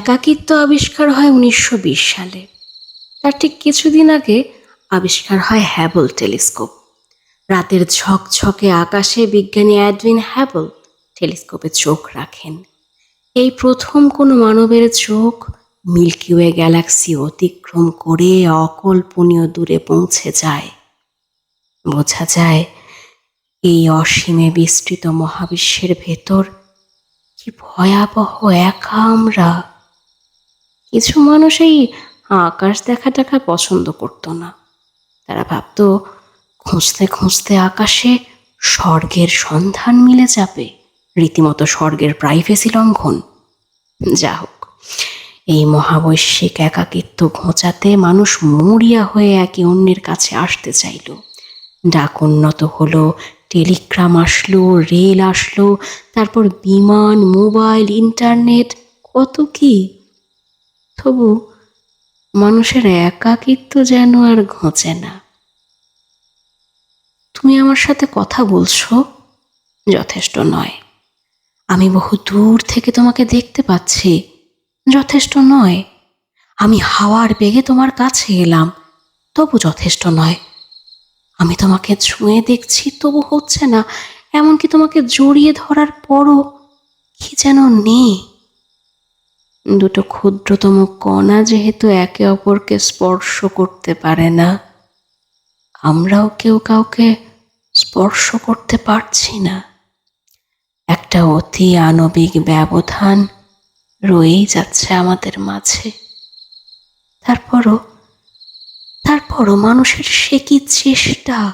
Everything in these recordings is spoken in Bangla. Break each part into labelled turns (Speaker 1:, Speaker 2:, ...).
Speaker 1: একাকিত্ব আবিষ্কার হয় উনিশশো বিশ সালে। তার ঠিক কিছুদিন আগে আবিষ্কার হয় হ্যাবল টেলিস্কোপ। রাতের ঝকঝকে আকাশে বিজ্ঞানী অ্যাডভিন হ্যাবল টেলিস্কোপে চোখ রাখেন। এই প্রথম কোনো মানবের চোখ মিল্কি ওয়ে গ্যালাক্সি অতিক্রম করে অকল্পনীয় দূরে পৌঁছে যায়। বোঝা যায় এই অসীমে বিস্তৃত মহাবিশ্বের ভেতর কি ভয়াবহ একা আমরা কিছু মানুষ এই আকাশ দেখা টাকা পছন্দ করতো না। তারা ভাবতো, খুঁজতে খুঁজতে আকাশে স্বর্গের সন্ধান মিলে যাবে, রীতিমতো স্বর্গের প্রাইভেসি লঙ্ঘন। যা হোক, এই মহাবৈশ্বিক একাকিত্ব ঘোঁচাতে মানুষ মরিয়া হয়ে একে অন্যের কাছে আসতে চাইল। ডাক উন্নত হলো, টেলিগ্রাম আসলো, রেল আসলো, তারপর বিমান, মোবাইল, ইন্টারনেট, কত কি? তবু মানুষের একাকিত্ব যেন আর ঘোচে না। তুমি আমার সাথে কথা বলছো? যথেষ্ট নয়। আমি বহু দূর থেকে তোমাকে দেখতে পাচ্ছি। যথেষ্ট নয়। আমি হাওয়ার বেগে তোমার কাছে এলাম। তবু যথেষ্ট নয়। আমি তোমাকে ছুঁয়ে দেখছি, তবু হচ্ছে না। এমনকি তোমাকে জড়িয়ে ধরার পরও কি যেন নেই। দুটো ক্ষুদ্রতম কণা যেহেতু একে অপরকে স্পর্শ করতে পারে না। আমরাও কেউ কাউকে স্পর্শ করতে পারছি না। একটা অতি আণবিক ব্যবধান রয়েই যাচ্ছে আমাদের মাঝে। তারপরও তারপরও মানুষের সে কি চেষ্টা?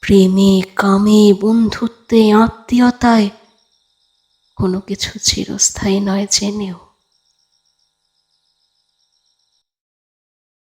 Speaker 1: প্রেমে, কামে, বন্ধুত্বে, আত্মীয়তায় কোনো কিছু চিরস্থায়ী নয় জেনেও।